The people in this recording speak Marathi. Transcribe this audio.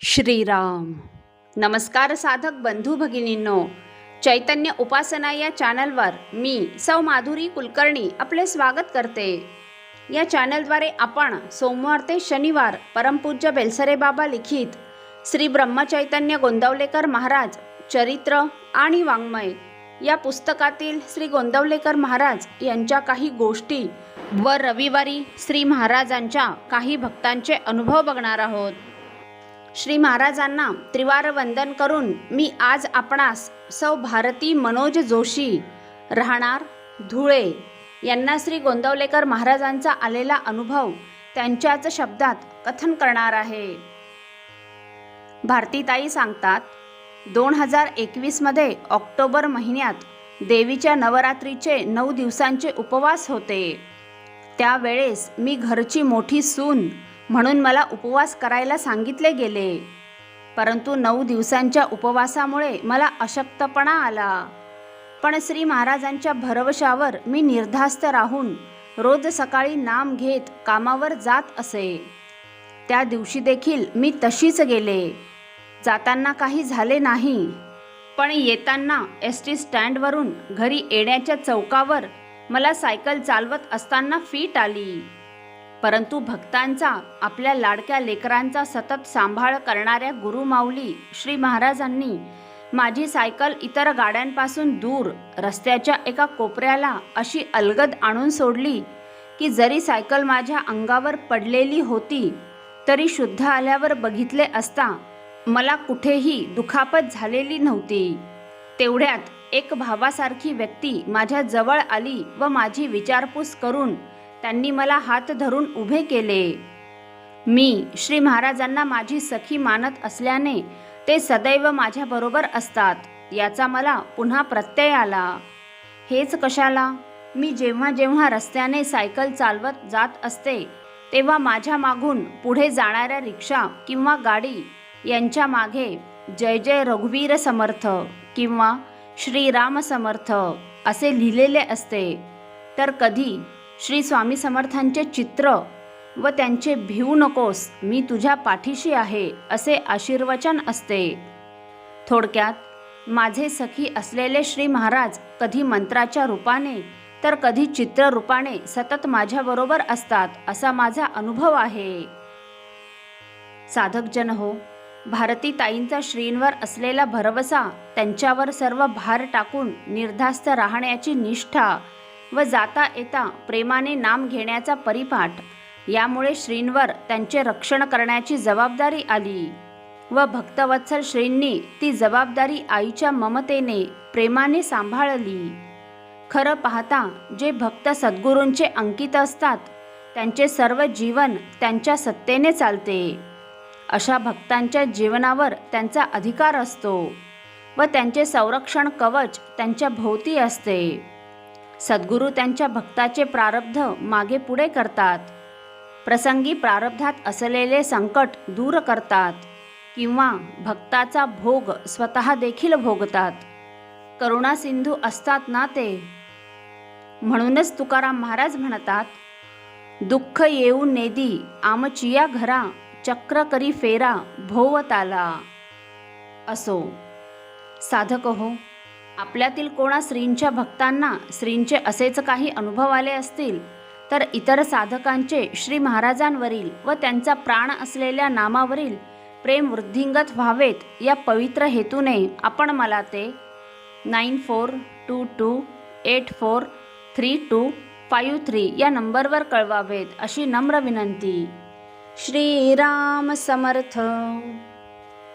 श्रीराम. नमस्कार साधक बंधू भगिनींनो. चैतन्य उपासना या चॅनलवर मी सौ माधुरी कुलकर्णी आपले स्वागत करते. या चॅनलद्वारे आपण सोमवार ते शनिवार परमपूज्य बेलसरे बाबा लिखित श्री ब्रह्मचैतन्य गोंदवलेकर महाराज चरित्र आणि वाङ्मय या पुस्तकातील श्री गोंदवलेकर महाराज यांच्या काही गोष्टी व रविवारी श्री महाराजांच्या काही भक्तांचे अनुभव बघणार आहोत. श्री महाराजांना त्रिवार वंदन करून मी आज आपणास सौ भारती मनोज जोशी राहणार धुळे. यांना श्री गोंदवलेकर महाराजांचा आलेला अनुभव त्यांच्याच शब्दात कथन करणार आहे. भारतीताई सांगतात दोन हजार एकवीसमध्ये ऑक्टोबर महिन्यात देवीच्या नवरात्रीचे नऊ दिवसांचे उपवास होते. त्यावेळेस मी घरची मोठी सून म्हणून मला उपवास करायला सांगितले गेले. परंतु नऊ दिवसांच्या उपवासामुळे मला अशक्तपणा आला. पण श्री महाराजांच्या भरवशावर मी निर्धास्त राहून रोज सकाळी नाम घेत कामावर जात असे. त्या दिवशी देखील मी तशीच गेले. जाताना काही झाले नाही. पण येताना एस टी स्टँडवरून घरी येण्याच्या चौकावर मला सायकल चालवत असताना फीट आली. परंतु भक्तांचा आपल्या लाडक्या लेकरांचा सतत सांभाळ करणाऱ्या गुरुमाऊली श्री महाराजांनी माझी सायकल इतर गाड्यांपासून दूर रस्त्याच्या एका कोपऱ्याला अशी अलगद आणून सोडली की जरी सायकल माझ्या अंगावर पडलेली होती तरी शुद्ध आल्यावर बघितले असता मला कुठेही दुखापत झालेली नव्हती. तेवढ्यात एक भावासारखी व्यक्ती माझ्या जवळ आली व माझी विचारपूस करून त्यांनी मला हात धरून उभे केले. मी श्री महाराजांना माझी सखी मानत असल्याने ते सदैव माझ्याबरोबर असतात याचा मला पुन्हा प्रत्यय आला. हेच कशाला? मी जेव्हा जेव्हा रस्त्याने सायकल चालवत जात असते तेव्हा माझ्या मागून पुढे जाणाऱ्या रिक्षा किंवा गाडी यांच्या मागे जय जय रघुवीर समर्थ किंवा श्रीराम समर्थ असे लिहिलेले असते. तर कधी श्री स्वामी समर्थांचे चित्र व त्यांचे भिवू नकोस मी तुझ्या पाठीशी आहे असे आशीर्वचन असते. थोडक्यात माझे सखी असलेले श्री महाराज कधी मंत्राच्या रूपाने तर कधी चित्र रूपाने सतत माझ्याबरोबर असतात असा माझा अनुभव आहे. साधकजन हो भारती ताईंचा श्रींवर असलेला भरवसा त्यांच्यावर सर्व भार टाकून निर्धास्त राहण्याची निष्ठा व जाता येता प्रेमाने नाम घेण्याचा परिपाठ. यामुळे श्रींवर त्यांचे रक्षण करण्याची जबाबदारी आली. व भक्तवत्सल श्रींनी ती जबाबदारी आईच्या ममतेने प्रेमाने सांभाळली. खरं पाहता जे भक्त सद्गुरूंचे अंकित असतात त्यांचे सर्व जीवन त्यांच्या सत्तेने चालते. अशा भक्तांच्या जीवनावर त्यांचा अधिकार असतो. व त्यांचे संरक्षण कवच त्यांच्या भोवती असते. सद्गुरू त्यांच्या भक्ताचे प्रारब्ध मागे पुढे करतात. प्रसंगी प्रारब्धात असलेले संकट दूर करतात किंवा भक्ताचा भोग स्वतः देखील भोगतात. करुणा सिंधू असतात ना ते? म्हणूनच तुकाराम महाराज म्हणतात दुःख येऊ नेदी आमचिया घरा चक्र करी फेरा भोवताला. असो. साधक हो आपल्यातील कोणा श्रींच्या भक्तांना श्रींचे असेच काही अनुभव आले असतील तर इतर साधकांचे श्री महाराजांवरील व त्यांचा प्राण असलेल्या नामावरील प्रेम वृद्धिंगत व्हावेत या पवित्र हेतूने आपण मला ते nine four two two eight four three two five three या नंबरवर कळवावेत अशी नम्र विनंती. श्रीराम समर्थ.